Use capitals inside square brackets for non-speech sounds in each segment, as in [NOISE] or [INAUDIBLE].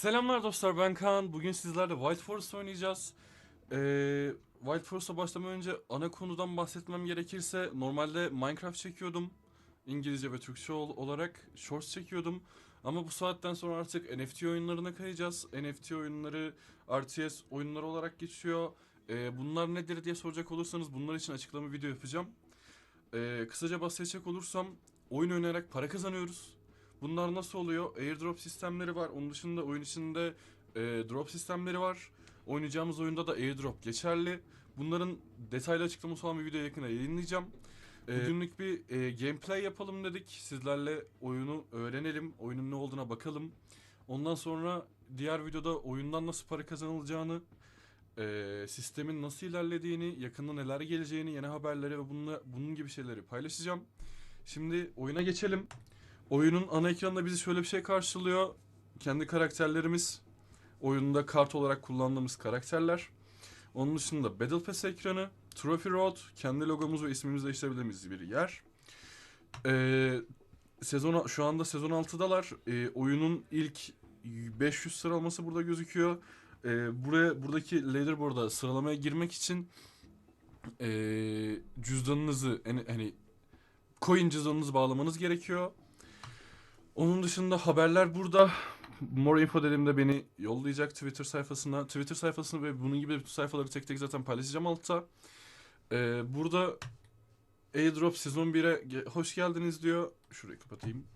Selamlar dostlar ben Kaan. Bugün sizlerle Wild Forest oynayacağız. Ee, Wild Forest'a başlamadan önce ana konudan bahsetmem gerekirse normalde Minecraft çekiyordum. İngilizce ve Türkçe ol- olarak Shorts çekiyordum. Ama bu saatten sonra artık NFT oyunlarına kayacağız. NFT oyunları RTS oyunları olarak geçiyor. Ee, bunlar nedir diye soracak olursanız bunlar için açıklama video yapacağım. Ee, kısaca bahsedecek olursam oyun oynayarak para kazanıyoruz. Bunlar nasıl oluyor? Airdrop sistemleri var. Onun dışında oyun içinde e, drop sistemleri var. Oynayacağımız oyunda da airdrop geçerli. Bunların detaylı açıklaması olan bir video yakında yayınlayacağım. E, bugünlük bir e, gameplay yapalım dedik. Sizlerle oyunu öğrenelim. Oyunun ne olduğuna bakalım. Ondan sonra diğer videoda oyundan nasıl para kazanılacağını, e, sistemin nasıl ilerlediğini, yakında neler geleceğini, yeni haberleri ve bununla, bunun gibi şeyleri paylaşacağım. Şimdi oyuna geçelim. Oyunun ana ekranında bizi şöyle bir şey karşılıyor. Kendi karakterlerimiz. Oyunda kart olarak kullandığımız karakterler. Onun dışında Battle Pass ekranı, Trophy Road, kendi logomuzu ve ismimizi değiştirebildiğimiz bir yer. Ee, sezon şu anda sezon 6'dalar. Ee, oyunun ilk 500 sıralaması burada gözüküyor. Ee, buraya buradaki leaderboard'a sıralamaya girmek için ee, cüzdanınızı en- hani coin cüzdanınızı bağlamanız gerekiyor. Onun dışında haberler burada. More info dediğimde beni yollayacak Twitter sayfasına. Twitter sayfasını ve bunun gibi bütün sayfaları tek tek zaten paylaşacağım altta. Ee, burada Airdrop sezon 1'e ge- hoş geldiniz diyor. Şurayı kapatayım.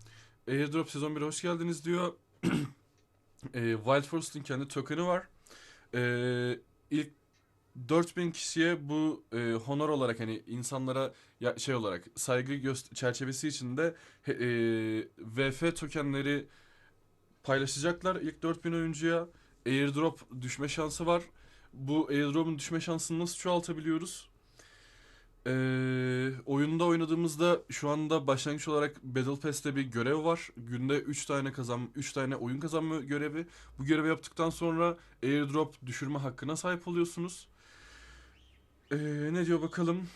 Airdrop sezon 1'e hoş geldiniz diyor. [CLEARS THROAT] Ee, Wild Forest'ın kendi token'ı var. Ee, ilk 4000 kişiye bu e, honor olarak hani insanlara ya şey olarak saygı göst çerçevesi içinde e, VF tokenleri paylaşacaklar. İlk 4000 oyuncuya airdrop düşme şansı var. Bu airdrop'un düşme şansını nasıl çoğaltabiliyoruz? Ee, oyunda oynadığımızda şu anda başlangıç olarak Battle Pass'te bir görev var. Günde 3 tane kazan 3 tane oyun kazanma görevi. Bu görevi yaptıktan sonra airdrop düşürme hakkına sahip oluyorsunuz. Ee, ne diyor bakalım?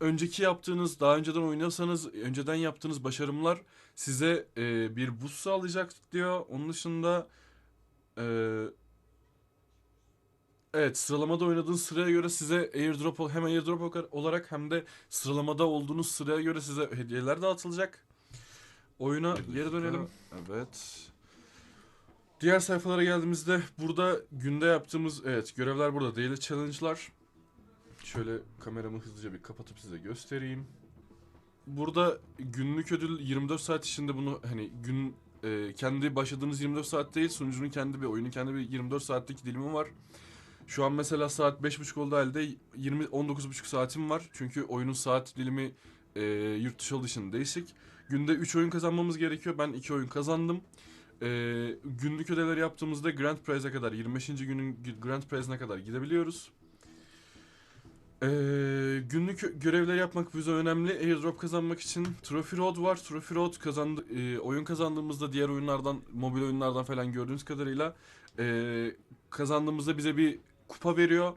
Önceki yaptığınız, daha önceden oynasanız, önceden yaptığınız başarımlar size e, bir boost sağlayacak diyor. Onun dışında e, evet sıralamada oynadığınız sıraya göre size airdrop hem airdrop olarak hem de sıralamada olduğunuz sıraya göre size hediyeler dağıtılacak. Oyuna geri dönelim. Evet. Diğer sayfalara geldiğimizde burada günde yaptığımız evet görevler burada. Daily challenge'lar. Şöyle kameramı hızlıca bir kapatıp size göstereyim. Burada günlük ödül 24 saat içinde bunu hani gün e, kendi başladığınız 24 saat değil sunucunun kendi bir oyunun kendi bir 24 saatlik dilimi var. Şu an mesela saat 5.30 oldu halde 20 19.5 saatim var. Çünkü oyunun saat dilimi e, yurt dışı olduğu için değişik. Günde 3 oyun kazanmamız gerekiyor. Ben 2 oyun kazandım. E, günlük ödevleri yaptığımızda Grand Prize'e kadar 25. günün Grand Prize'ine kadar gidebiliyoruz. Ee, günlük görevleri yapmak bize önemli. Airdrop kazanmak için Trophy Road var. Trophy Road kazandı, e, oyun kazandığımızda diğer oyunlardan, mobil oyunlardan falan gördüğünüz kadarıyla e, kazandığımızda bize bir kupa veriyor.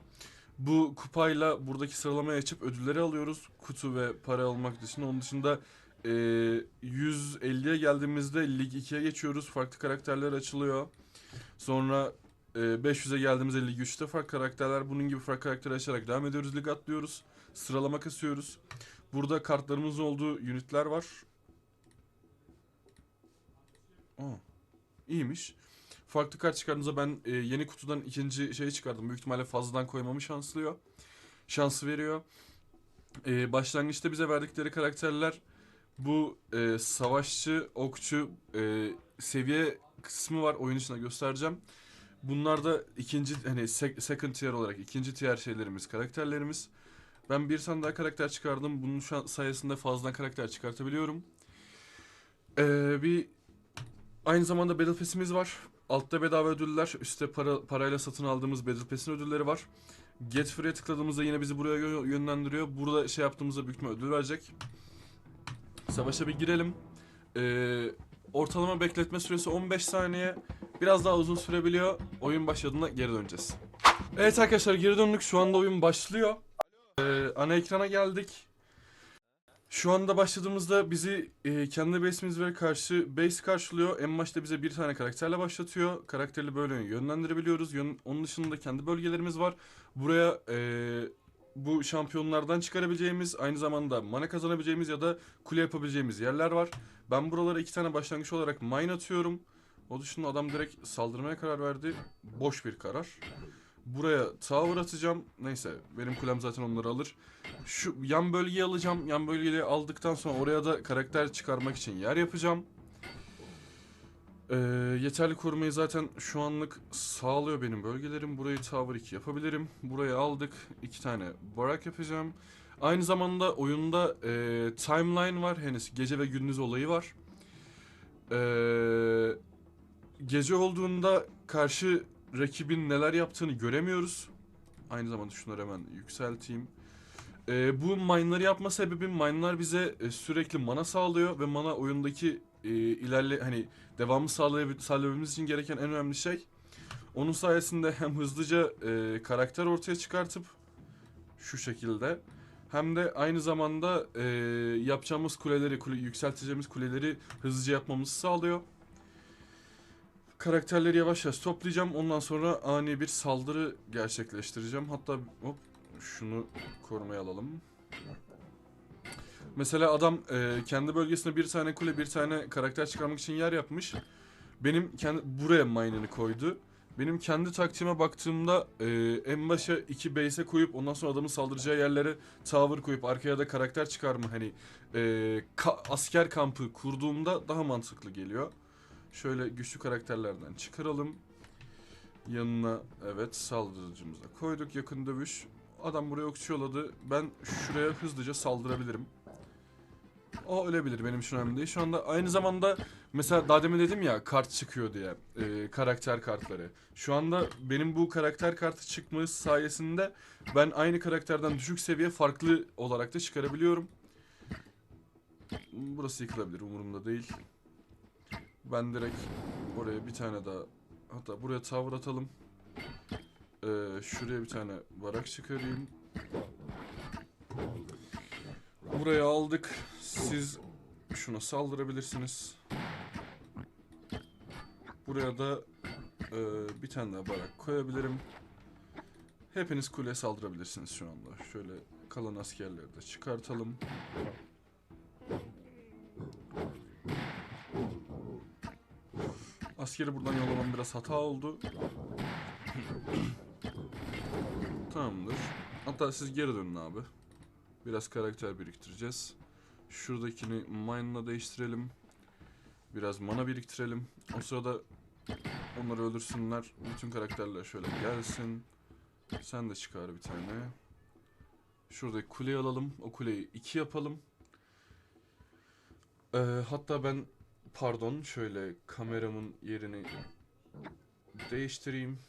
Bu kupayla buradaki sıralamayı açıp ödülleri alıyoruz. Kutu ve para almak dışında. Onun dışında e, 150'ye geldiğimizde Lig 2'ye geçiyoruz. Farklı karakterler açılıyor. Sonra e, 500'e geldiğimizde Lig 3'te farklı karakterler. Bunun gibi farklı karakter açarak devam ediyoruz. Lig atlıyoruz. Sıralama kasıyoruz. Burada kartlarımızın olduğu unitler var. Aa, iyiymiş. Farklı kart çıkardığınızda ben e, yeni kutudan ikinci şeyi çıkardım. Büyük ihtimalle fazladan koymamı şanslıyor. Şansı veriyor. E, başlangıçta bize verdikleri karakterler bu e, savaşçı, okçu e, seviye kısmı var. Oyun içinde göstereceğim. Bunlar da ikinci hani second tier olarak ikinci tier şeylerimiz, karakterlerimiz. Ben bir tane daha karakter çıkardım. Bunun şu an sayesinde fazladan karakter çıkartabiliyorum. Ee, bir aynı zamanda Battle Pass'imiz var. Altta bedava ödüller, üstte para parayla satın aldığımız Battle Pass'in ödülleri var. Get Free'ye tıkladığımızda yine bizi buraya yö- yönlendiriyor. Burada şey yaptığımızda büyük ödül verecek. Savaşa bir girelim. Ee, ortalama bekletme süresi 15 saniye. Biraz daha uzun sürebiliyor. Oyun başladığında geri döneceğiz. Evet arkadaşlar geri döndük. Şu anda oyun başlıyor. Ee, ana ekrana geldik. Şu anda başladığımızda bizi e, kendi base'imize karşı base karşılıyor. En başta bize bir tane karakterle başlatıyor. Karakteri böyle yönlendirebiliyoruz. Yön- onun dışında kendi bölgelerimiz var. Buraya e, bu şampiyonlardan çıkarabileceğimiz, aynı zamanda mana kazanabileceğimiz ya da kule yapabileceğimiz yerler var. Ben buralara iki tane başlangıç olarak mine atıyorum. O dışında adam direkt saldırmaya karar verdi. Boş bir karar. Buraya tower atacağım. Neyse benim kulem zaten onları alır. Şu yan bölgeyi alacağım. Yan bölgeyi aldıktan sonra oraya da karakter çıkarmak için yer yapacağım. Ee, yeterli korumayı zaten şu anlık sağlıyor benim bölgelerim. Burayı Tower 2 yapabilirim. Burayı aldık. iki tane barak yapacağım. Aynı zamanda oyunda e, timeline var. Henüz gece ve gündüz olayı var. Ee, gece olduğunda karşı rakibin neler yaptığını göremiyoruz. Aynı zamanda şunları hemen yükselteyim. Ee, bu mine'ları yapma sebebim mine'lar bize e, sürekli mana sağlıyor ve mana oyundaki e, ilerle hani devamı sağlayabil- sağlayabilmemiz için gereken en önemli şey. Onun sayesinde hem hızlıca e, karakter ortaya çıkartıp şu şekilde hem de aynı zamanda e, yapacağımız kuleleri, kule, yükselteceğimiz kuleleri hızlıca yapmamızı sağlıyor. Karakterleri yavaş yavaş toplayacağım. Ondan sonra ani bir saldırı gerçekleştireceğim. Hatta hop şunu korumaya alalım. Mesela adam e, kendi bölgesine bir tane kule, bir tane karakter çıkarmak için yer yapmış. Benim kendi buraya mine'ını koydu. Benim kendi taktiğime baktığımda e, en başa iki base'e koyup ondan sonra adamın saldıracağı yerlere tower koyup arkaya da karakter çıkarma hani e, ka- asker kampı kurduğumda daha mantıklı geliyor. Şöyle güçlü karakterlerden çıkaralım. Yanına evet saldırıcımızı da koyduk yakın dövüş. Adam buraya okçu yolladı. Ben şuraya hızlıca saldırabilirim. O ölebilir benim için önemli değil. Şu anda aynı zamanda mesela daha demin dedim ya kart çıkıyor diye. e, karakter kartları. Şu anda benim bu karakter kartı çıkması sayesinde ben aynı karakterden düşük seviye farklı olarak da çıkarabiliyorum. Burası yıkılabilir umurumda değil. Ben direkt oraya bir tane daha hatta buraya tower atalım. Ee, şuraya bir tane barak çıkarayım. Buraya aldık. Siz şuna saldırabilirsiniz. Buraya da e, bir tane daha barak koyabilirim. Hepiniz kuleye saldırabilirsiniz şu anda. Şöyle kalan askerleri de çıkartalım. Askeri buradan yollamam biraz hata oldu. Tamamdır. Hatta siz geri dönün abi. Biraz karakter biriktireceğiz. Şuradakini mine'la değiştirelim. Biraz mana biriktirelim. O sırada onları öldürsünler. Bütün karakterler şöyle gelsin. Sen de çıkar bir tane. Şuradaki kuleyi alalım. O kuleyi iki yapalım. Ee, hatta ben pardon şöyle kameramın yerini değiştireyim.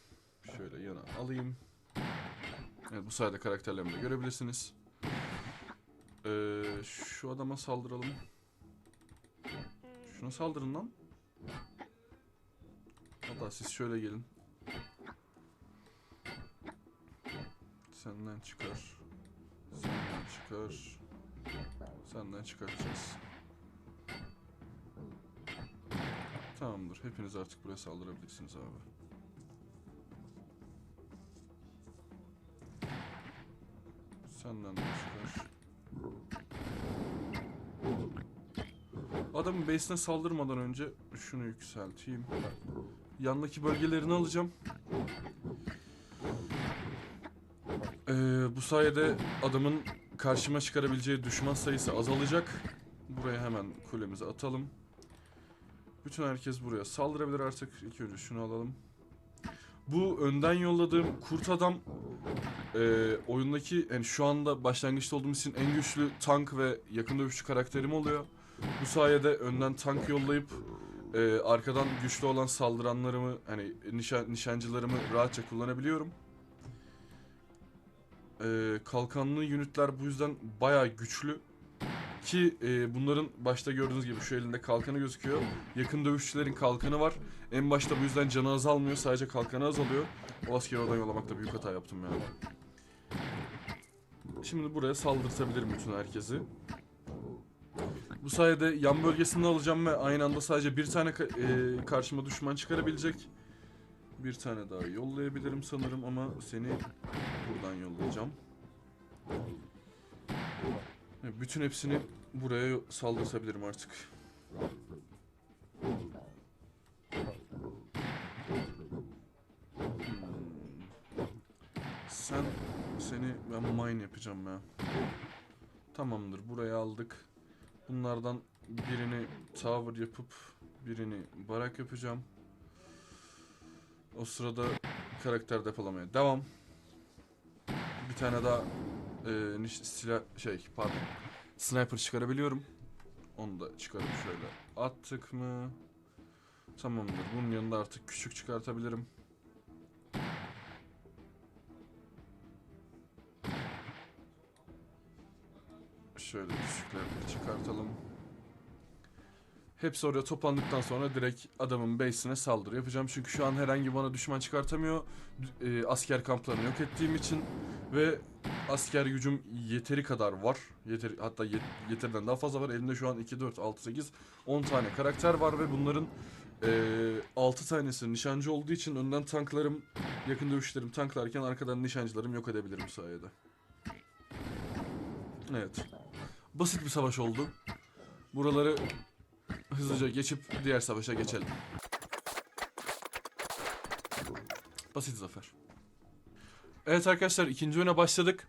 Şöyle yana alayım. Evet bu sayede karakterlerimi de görebilirsiniz. Ee, şu adama saldıralım. Şuna saldırın lan. Hatta siz şöyle gelin. Senden çıkar. Senden çıkar. Senden çıkartacağız. Tamamdır. Hepiniz artık buraya saldırabilirsiniz abi. Senden de çıkar. Adamın base'ine saldırmadan önce şunu yükselteyim. Yandaki bölgelerini alacağım. Ee, bu sayede adamın karşıma çıkarabileceği düşman sayısı azalacak. Buraya hemen kulemizi atalım. Bütün herkes buraya saldırabilir artık. İlk önce şunu alalım. Bu önden yolladığım kurt adam e, oyundaki yani şu anda başlangıçta olduğumuz için en güçlü tank ve yakın dövüşçü karakterim oluyor. Bu sayede önden tank yollayıp e, arkadan güçlü olan saldıranlarımı hani nişan, nişancılarımı rahatça kullanabiliyorum. E, kalkanlı unitler bu yüzden bayağı güçlü. Ki e, bunların başta gördüğünüz gibi şu elinde kalkanı gözüküyor. Yakın dövüşçülerin kalkanı var. En başta bu yüzden canı azalmıyor. Sadece kalkanı azalıyor. O askeri oradan yollamakta büyük hata yaptım yani. Şimdi buraya saldırtabilirim bütün herkesi. Bu sayede yan bölgesini alacağım ve aynı anda sadece bir tane ka- e, karşıma düşman çıkarabilecek. Bir tane daha yollayabilirim sanırım ama seni buradan yollayacağım. Evet, Bütün hepsini buraya saldırtabilirim artık. Hmm. Sen seni ben mine yapacağım ya. Tamamdır burayı aldık. Bunlardan birini tower yapıp birini barak yapacağım. O sırada karakter depolamaya devam. Bir tane daha e, silah şey pardon sniper çıkarabiliyorum. Onu da çıkarıp şöyle attık mı? Tamamdır. Bunun yanında artık küçük çıkartabilirim. Şöyle küçüklerini çıkartalım. Hepsi oraya toplandıktan sonra direkt adamın base'ine saldırı yapacağım. Çünkü şu an herhangi bana düşman çıkartamıyor. E, asker kamplarını yok ettiğim için ve asker gücüm yeteri kadar var. Yeteri, hatta yet, yeteriden daha fazla var. Elimde şu an 2, 4, 6, 8, 10 tane karakter var ve bunların e, 6 tanesi nişancı olduğu için önden tanklarım, yakın dövüşlerim tanklarken arkadan nişancılarım yok edebilirim sayede. Evet. Basit bir savaş oldu. Buraları hızlıca geçip diğer savaşa geçelim. Basit zafer. Evet arkadaşlar ikinci oyuna başladık.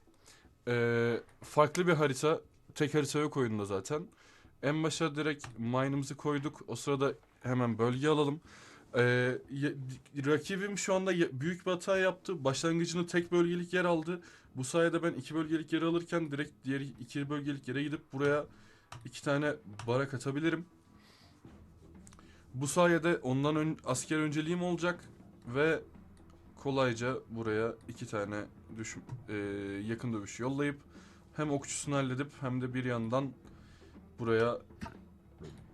Ee, farklı bir harita. Tek harita yok oyunda zaten. En başa direkt mine'ımızı koyduk. O sırada hemen bölge alalım. Ee, rakibim şu anda büyük bir hata yaptı. Başlangıcını tek bölgelik yer aldı. Bu sayede ben iki bölgelik yer alırken direkt diğer iki bölgelik yere gidip buraya iki tane barak atabilirim. Bu sayede ondan ön, asker önceliğim olacak ve kolayca buraya iki tane düş, e, yakın dövüş yollayıp hem okçusunu halledip hem de bir yandan buraya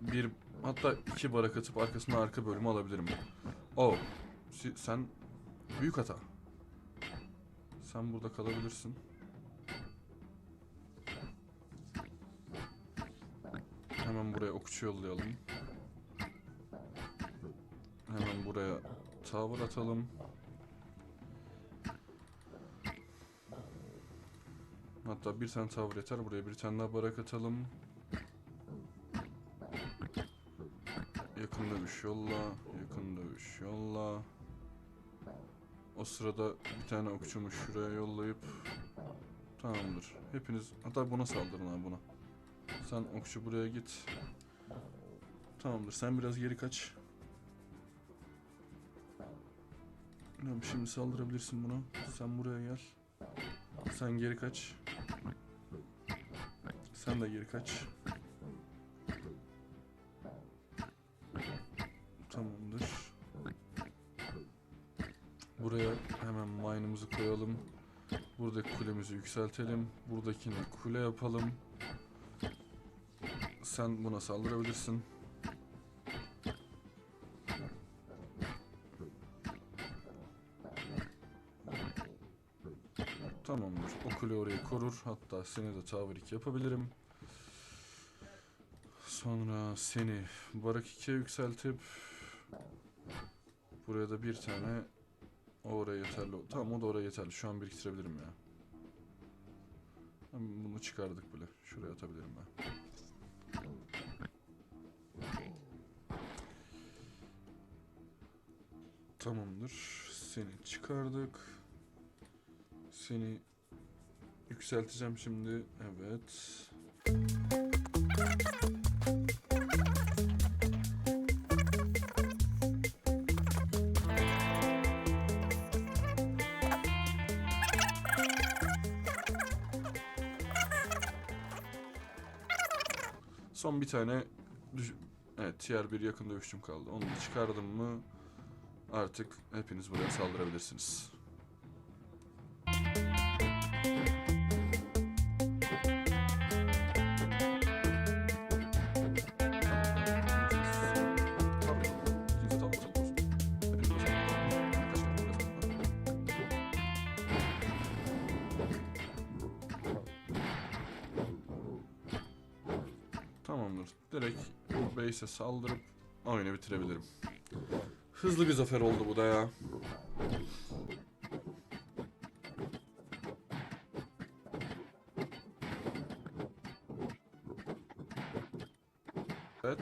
bir hatta iki barak atıp arkasına arka bölümü alabilirim. Oh, sen büyük hata. Sen burada kalabilirsin. Hemen buraya okçu yollayalım. Hemen buraya tower atalım. Hatta bir tane tower yeter. Buraya bir tane daha barak atalım. Yakın dövüş yolla. Yakın dövüş yolla. O sırada bir tane okçumu şuraya yollayıp Tamamdır. Hepiniz hatta buna saldırın abi buna. Sen okçu buraya git. Tamamdır. Sen biraz geri kaç. Tamam, şimdi saldırabilirsin buna. Sen buraya gel. Sen geri kaç. Sen de geri kaç. Mine'ımızı koyalım. Buradaki kulemizi yükseltelim. Buradakini kule yapalım. Sen buna saldırabilirsin. Tamamdır. O kule orayı korur. Hatta seni de Tower 2 yapabilirim. Sonra seni Barak 2'ye yükseltip buraya da bir tane o oraya yeterli. Tamam o da oraya yeterli. Şu an biriktirebilirim ya. Bunu çıkardık bile. Şuraya atabilirim ben. Tamamdır. Seni çıkardık. Seni yükselteceğim şimdi. Evet. Son bir tane evet tier bir yakın dövüşçüm kaldı. Onu çıkardım mı artık hepiniz buraya saldırabilirsiniz. Base'e saldırıp oyunu bitirebilirim. Hızlı bir zafer oldu bu da ya. Evet.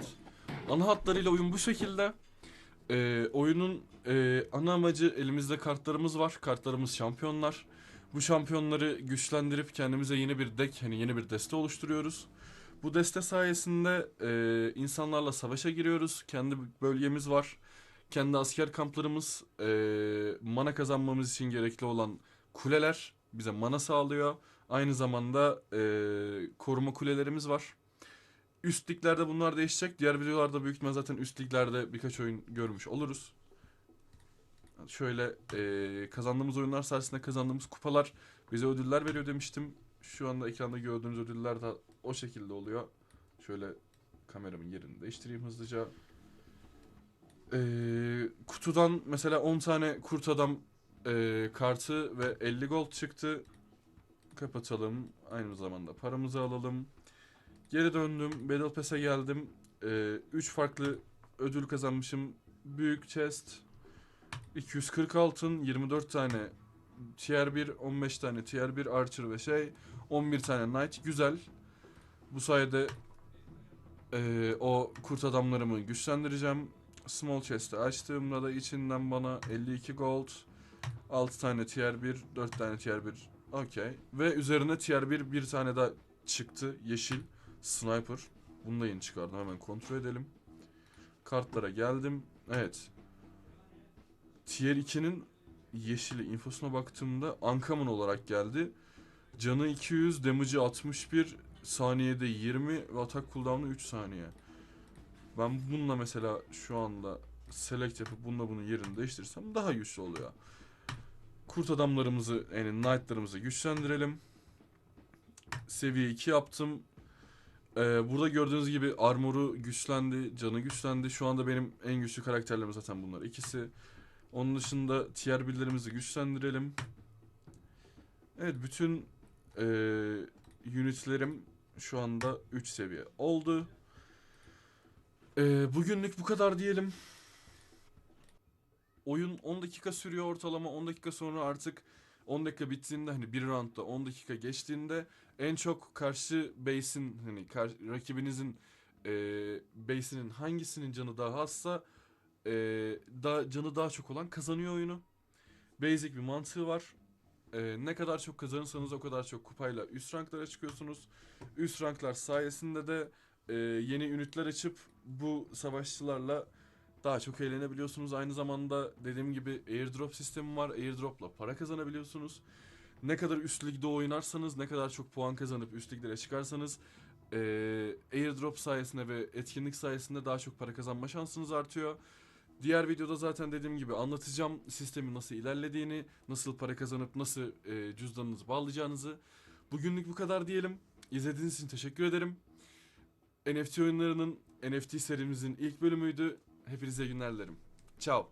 Ana hatlarıyla oyun bu şekilde. Ee, oyunun e, ana amacı elimizde kartlarımız var. Kartlarımız şampiyonlar. Bu şampiyonları güçlendirip kendimize yeni bir deck, hani yeni bir deste oluşturuyoruz. Bu deste sayesinde e, insanlarla savaşa giriyoruz. Kendi bölgemiz var. Kendi asker kamplarımız, e, mana kazanmamız için gerekli olan kuleler bize mana sağlıyor. Aynı zamanda e, koruma kulelerimiz var. Üst liglerde bunlar değişecek. Diğer videolarda büyük ihtimal zaten üst liglerde birkaç oyun görmüş oluruz. Şöyle e, kazandığımız oyunlar sayesinde kazandığımız kupalar bize ödüller veriyor demiştim. Şu anda ekranda gördüğünüz ödüller de o şekilde oluyor. Şöyle kameramın yerini değiştireyim hızlıca. E, kutudan mesela 10 tane kurt adam e, kartı ve 50 gold çıktı. Kapatalım. Aynı zamanda paramızı alalım. Geri döndüm. Battle Pass'e geldim. 3 farklı ödül kazanmışım. Büyük chest. 240 altın. 24 tane tier 1. 15 tane tier 1 archer ve şey. 11 tane knight. Güzel. Bu sayede e, o kurt adamlarımı güçlendireceğim. Small chest'i açtığımda da içinden bana 52 gold. 6 tane tier 1. 4 tane tier 1. Okey. Ve üzerine tier 1 bir tane daha çıktı. Yeşil. Sniper. Bunu da yeni çıkardım. Hemen kontrol edelim. Kartlara geldim. Evet. Tier 2'nin yeşili infosuna baktığımda Uncommon olarak geldi. Canı 200, damage'ı 61, saniyede 20 ve atak cooldown'u 3 saniye. Ben bununla mesela şu anda select yapıp bununla bunun yerini değiştirsem daha güçlü oluyor. Kurt adamlarımızı yani knight'larımızı güçlendirelim. Seviye 2 yaptım. Ee, burada gördüğünüz gibi armoru güçlendi, canı güçlendi. Şu anda benim en güçlü karakterlerim zaten bunlar ikisi. Onun dışında tier 1'lerimizi güçlendirelim. Evet bütün e, unitlerim şu anda 3 seviye oldu. E, bugünlük bu kadar diyelim. Oyun 10 dakika sürüyor ortalama. 10 dakika sonra artık 10 dakika bittiğinde hani bir roundda 10 dakika geçtiğinde en çok karşı base'in hani kar- rakibinizin e, base'inin hangisinin canı daha azsa e, da canı daha çok olan kazanıyor oyunu. Basic bir mantığı var. E, ne kadar çok kazanırsanız o kadar çok kupayla üst ranklara çıkıyorsunuz. Üst ranklar sayesinde de e, yeni ünitler açıp bu savaşçılarla daha çok eğlenebiliyorsunuz. Aynı zamanda dediğim gibi airdrop sistemi var. Airdrop'la para kazanabiliyorsunuz. Ne kadar üst ligde oynarsanız, ne kadar çok puan kazanıp üst liglere çıkarsanız e, airdrop sayesinde ve etkinlik sayesinde daha çok para kazanma şansınız artıyor. Diğer videoda zaten dediğim gibi anlatacağım sistemin nasıl ilerlediğini, nasıl para kazanıp nasıl e, cüzdanınızı bağlayacağınızı. Bugünlük bu kadar diyelim. İzlediğiniz için teşekkür ederim. NFT oyunlarının NFT serimizin ilk bölümüydü. Hepinize günler dilerim. Ciao.